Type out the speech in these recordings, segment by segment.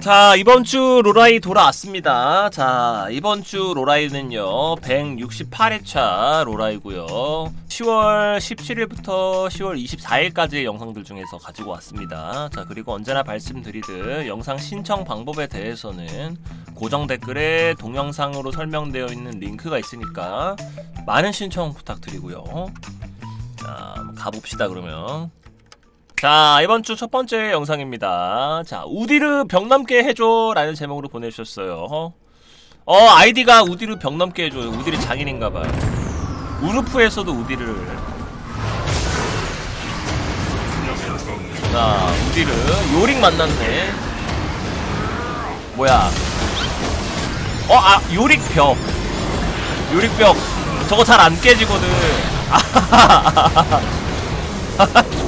자 이번 주 로라이 돌아왔습니다. 자 이번 주 로라이는요 168회차 로라이고요. 10월 17일부터 10월 24일까지의 영상들 중에서 가지고 왔습니다. 자 그리고 언제나 말씀드리듯 영상 신청 방법에 대해서는 고정 댓글에 동영상으로 설명되어 있는 링크가 있으니까 많은 신청 부탁드리고요. 자 가봅시다 그러면. 자 이번 주 첫 번째 영상입니다. 자 우디르 벽 넘게 해줘라는 제목으로 보내주셨어요. 어 아이디가 우디르 벽 넘게 해줘요. 우디르 장인인가봐요. 우르프에서도 우디르를. 자 우디르 요링 만났네. 뭐야? 어아 요릭 벽. 요릭 벽. 저거 잘 안 깨지거든.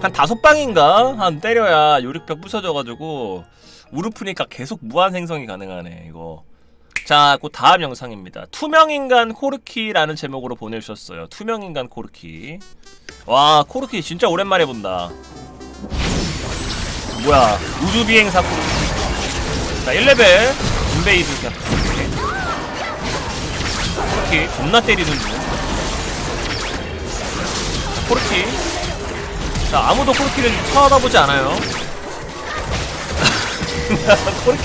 한 다섯 방인가 한 때려야 요lik벽 부서져가지고 우르프니까 계속 무한 생성이 가능하네 이거. 자, 그 다음 영상입니다. 투명인간 코르키라는 제목으로 보내주셨어요. 투명인간 코르키. 와, 코르키 진짜 오랜만에 본다. 뭐야, 우주비행사 코르키. 자, 1레벨. 인베이드 캡. 코르키, 겁나 때리는 중. 자, 코르키. 자 아무도 코르키를 쳐다보지 않아요. 코르키.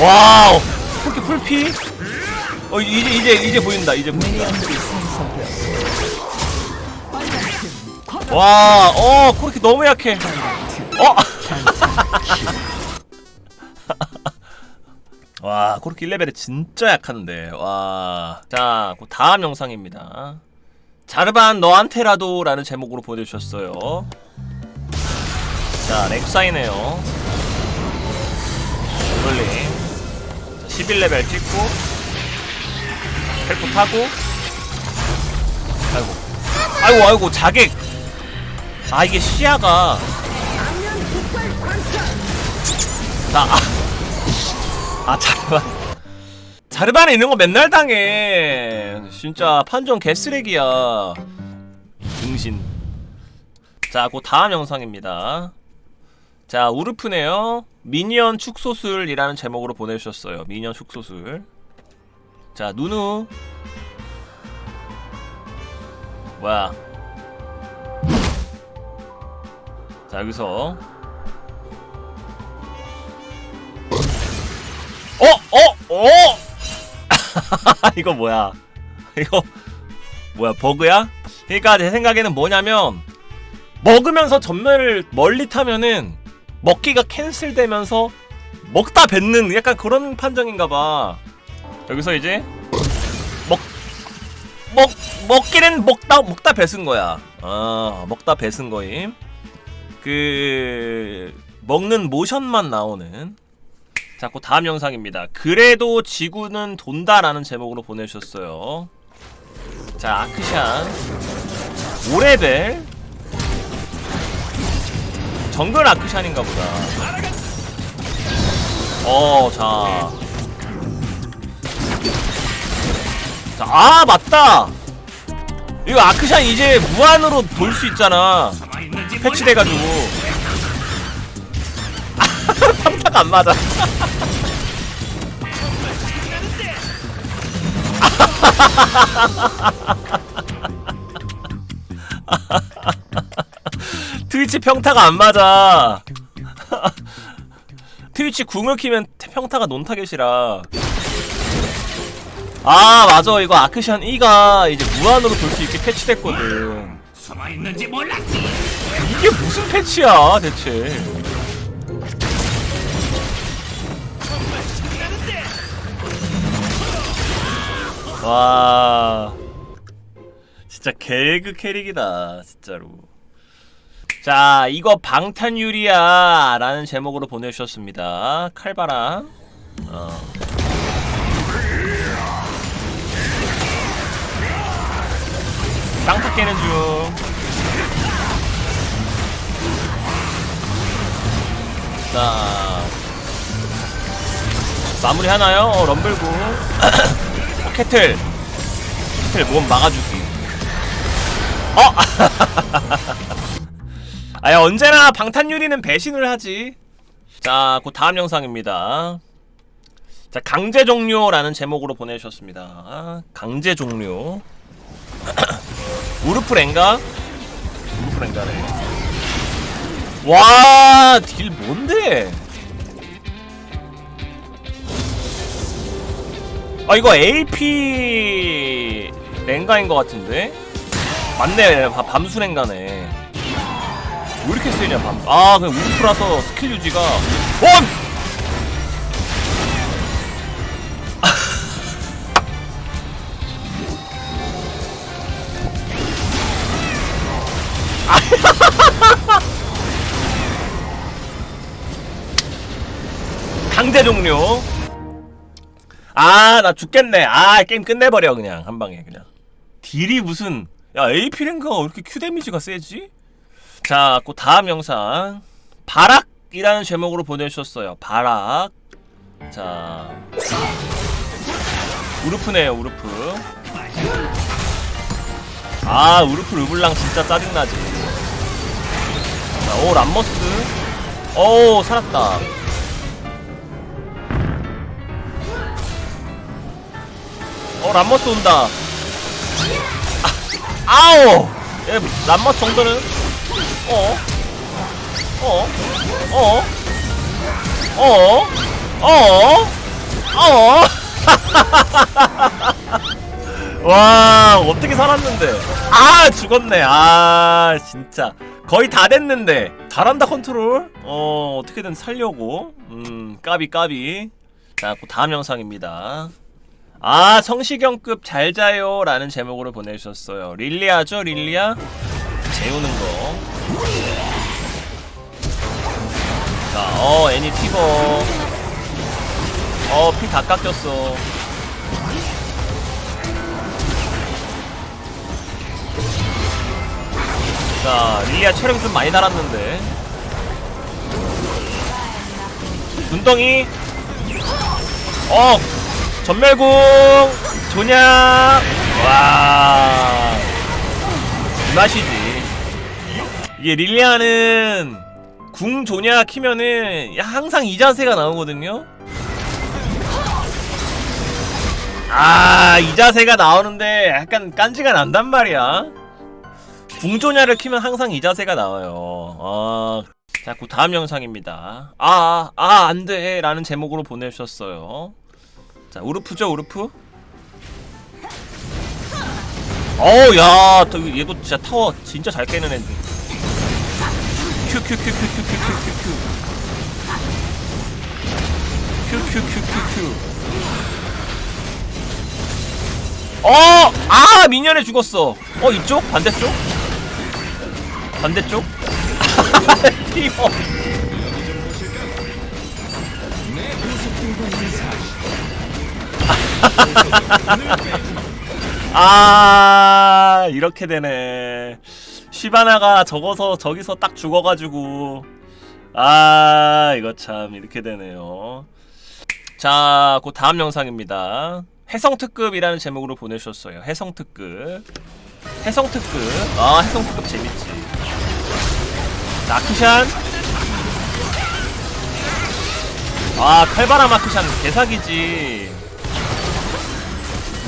와우! 코르키 풀피 어 이제 이제 이제 보인다 이제 보인다. 와어 코르키 너무 약해. 어? 와, 코르키 1레벨에 진짜 약한데. 와. 자, 그 다음 영상입니다. 자르반 너한테라도 라는 제목으로 보내주셨어요. 자 렉사이네요. 오글링 11레벨 찍고 헬프 타고 아이고. 아이고 아이고 자객. 아 이게 시야가. 자, 아, 아 자르반 자르반에 있는 거 맨날 당해. 진짜 판정 개쓰레기야. 등신. 자, 그 다음 영상입니다. 자, 우르프네요. 미니언 축소술이라는 제목으로 보내주셨어요. 미니언 축소술. 자, 누누. 뭐야. 자, 여기서. 어! 어! 어! 이거 뭐야? 이거 뭐야 버그야? 그러니까 제 생각에는 뭐냐면 먹으면서 전멸을 멀리 타면은 먹기가 캔슬되면서 먹다 뱉는 약간 그런 판정인가봐. 여기서 이제 먹 먹 먹기는 먹다 먹다 뱉은 거야. 아 먹다 뱉은 거임. 그 먹는 모션만 나오는 자, 그 다음 영상입니다. 그래도 지구는 돈다라는 제목으로 보내주셨어요. 자, 아크샨 5레벨 정글 아크샨인가 보다. 어, 자. 자, 아, 맞다! 이거 아크샨 이제 무한으로 돌 수 있잖아. 패치돼가지고. 평타가 안 맞아. 트위치 평타가 안 맞아. 트위치 궁을 키면 평타가 논타겟이라. 아 맞아 이거 아크샨 E가 이제 무한으로 돌 수 있게 패치됐거든. 이게 무슨 패치야 대체? 와 진짜 개그 캐릭이다 진짜로 자 이거 방탄유리야 라는 제목으로 보내주셨습니다 칼바람 어. 쌍파 깨는 중 자, 마무리 하나요? 어, 럼블구. 어, 캐틀. 캐틀 몸 막아주기. 어! 아니 언제나 방탄유리는 배신을 하지. 자, 그 다음 영상입니다. 자, 강제 종료라는 제목으로 보내주셨습니다. 아, 강제 종료. 우르프 랭가? 우르프 랭가네. 와, 딜 뭔데? 아, 이거 AP 랭가인 것 같은데? 맞네, 바- 밤수 랭가네. 왜 이렇게 세냐, 밤. 아, 그냥 우르프라서 스킬 유지가. 원! 강제 종료. 아, 나 죽겠네. 아, 게임 끝내버려, 그냥. 한 방에, 그냥. 딜이 무슨. 야, AP 랭가가 왜 이렇게 Q 데미지가 세지? 자, 그 다음 영상. 바락이라는 제목으로 보내주셨어요. 바락. 자. 우르프네요, 우르프. 아, 우르프 르블랑 진짜 짜증나지. 자, 오, 람머스. 오, 살았다. 어 람머스 온다 아, 아우 예, 람머스 정도는 어? 어? 어? 어? 어? 어? 와 어떻게 살았는데 아 죽었네 아 진짜 거의 다 됐는데 잘한다 컨트롤 어 어떻게든 살려고 음 까비 까비 자 그 다음 영상입니다 아 성시경급 잘 자요 라는 제목으로 보내주셨어요. 릴리아죠 릴리아? 재우는 거. 자, 어 애니 티버. 어 피 다 깎였어. 자 릴리아 체력이 좀 많이 달았는데. 눈덩이. 어 전멸궁! 조냐 와 이 맛이지. 이게 릴리아는 궁 조냐 키면은 야, 항상 이 자세가 나오거든요? 아 이 자세가 나오는데 약간 깐지가 난단 말이야. 궁 조냐를 키면 항상 이 자세가 나와요. 아 자, 그 다음 영상입니다. 아, 아, 안 돼. 라는 제목으로 보내주셨어요. 자, 우르프죠, 우르프? 어우, 야, 또 얘도 진짜 타워 진짜 잘 깨는 애들. 큐, 큐, 큐, 큐, 큐, 큐, 큐, 큐, 큐. 큐, 큐, 큐, 큐, 큐. 어! 아! 미니언에 죽었어. 어, 이쪽? 반대쪽? 반대쪽? 티모. 아 이렇게 되네. 시바나가 적어서 저기서 딱 죽어가지고. 아 이거 참 이렇게 되네요. 자그 다음 영상입니다. 해성특급이라는 제목으로 보내주셨어요. 해성특급. 해성특급. 아 해성특급 재밌지. 자, 아크샨? 아 칼바람 아크샨 개사기지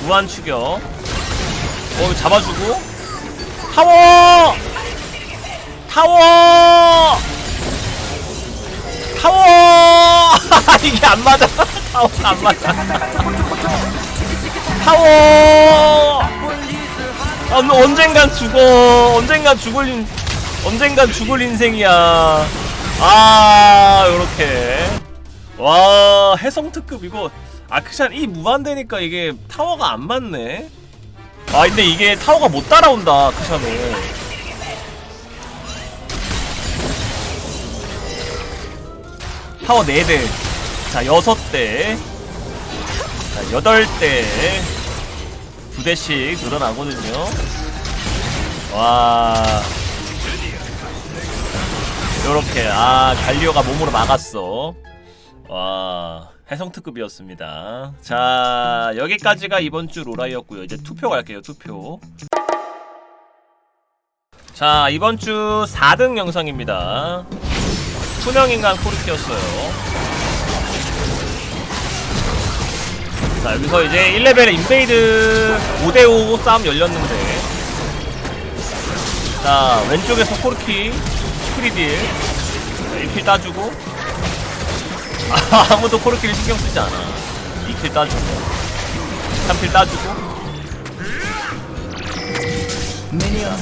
무한 추격. 어 잡아주고. 타워! 타워! 타워! 이게 안 맞아. 타워가 안 맞아. 타워! 아, 너 언젠간 죽어. 언젠간 죽을 인- 언젠간 죽을 인생이야. 아 요렇게. 와 해성특급 이거 아크샨 이 무한되니까 이게 타워가 안 맞네. 아 근데 이게 타워가 못 따라온다 아크샨을 타워 4대. 자 6대. 자 8대. 2대씩 늘어나거든요. 와. 요렇게 아 갈리오가 몸으로 막았어. 와 해성특급이었습니다. 자 여기까지가 이번 주 로라이였고요. 이제 투표 갈게요 투표. 자 이번 주 4등 영상입니다. 투명인간 코르키였어요. 자 여기서 이제 1레벨에 인베이드 5대5 싸움 열렸는데. 자 왼쪽에서 코르키 스크리딜 1킬 따주고 아, 아무도 코르키를 신경 쓰지 않아. 2킬 따주고. 3킬 따주고.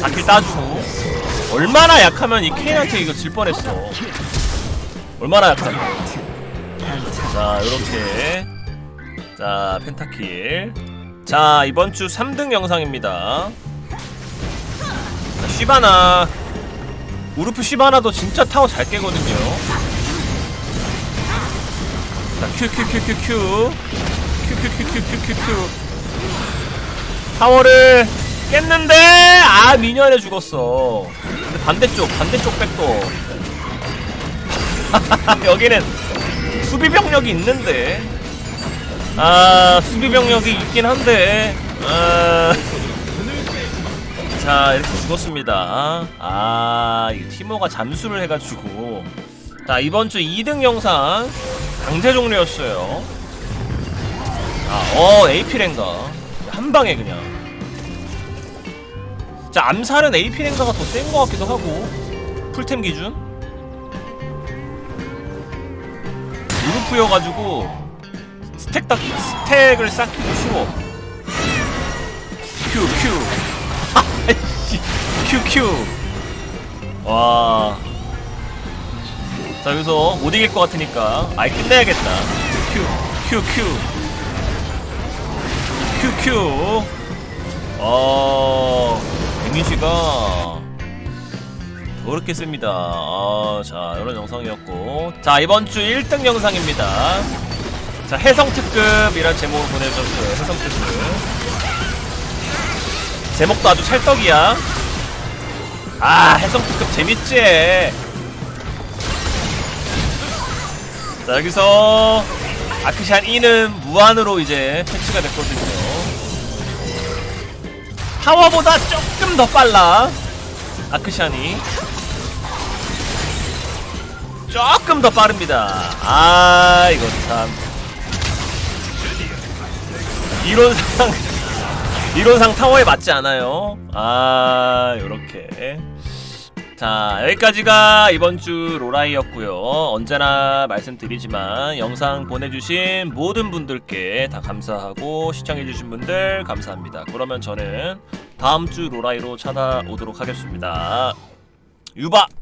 4킬 따주고. 얼마나 약하면 이 케인한테 이거 질 뻔했어. 얼마나 약하면. 자 요렇게. 자 펜타킬. 자 이번 주 3등 영상입니다. 자, 쉬바나. 우르프 쉬바나도 진짜 타워 잘 깨거든요. 자 큐큐큐큐큐. 큐큐큐큐큐큐큐. 타워를 깼는데 아 미니언에 죽었어. 근데 반대쪽 반대쪽 백도. 여기는 수비 병력이 있는데. 아 수비 병력이 있긴 한데. 아... 자 이렇게 죽었습니다. 아 이거 티모가 잠수를 해가지고 자 이번 주 2등 영상 강제 종료였어요. 아어 AP랭가. 한 방에 그냥. 자 암살은 AP랭가가 더 센 것 같기도 하고. 풀템 기준? 루프여가지고 스택 딱 스택을 쌓기도 쉬워. 큐 큐. 큐큐. 와. 자 여기서 못 이길 것 같으니까 아예 끝내야겠다. 큐, 큐, 큐, 큐, 큐. 어, 데미지가 더럽게 셉니다. 아, 자 이런 영상이었고, 자 이번 주 1등 영상입니다. 자 해성 특급이란 제목으로 보내주셨어요. 해성 특급. 제목도 아주 찰떡이야. 아, 해성 특급 재밌지? 자, 여기서 아크샨 2는 무한으로 이제 패치가 됐거든요. 타워보다 조금 더 빨라. 아크샨이. 조금 더 빠릅니다. 아, 이거 참. 이론상 이론상 타워에 맞지 않아요. 아, 요렇게. 자, 여기까지가 이번 주 로라이였고요. 언제나 말씀드리지만 영상 보내주신 모든 분들께 다 감사하고 시청해주신 분들 감사합니다. 그러면 저는 다음 주 로라이로 찾아오도록 하겠습니다. 유바!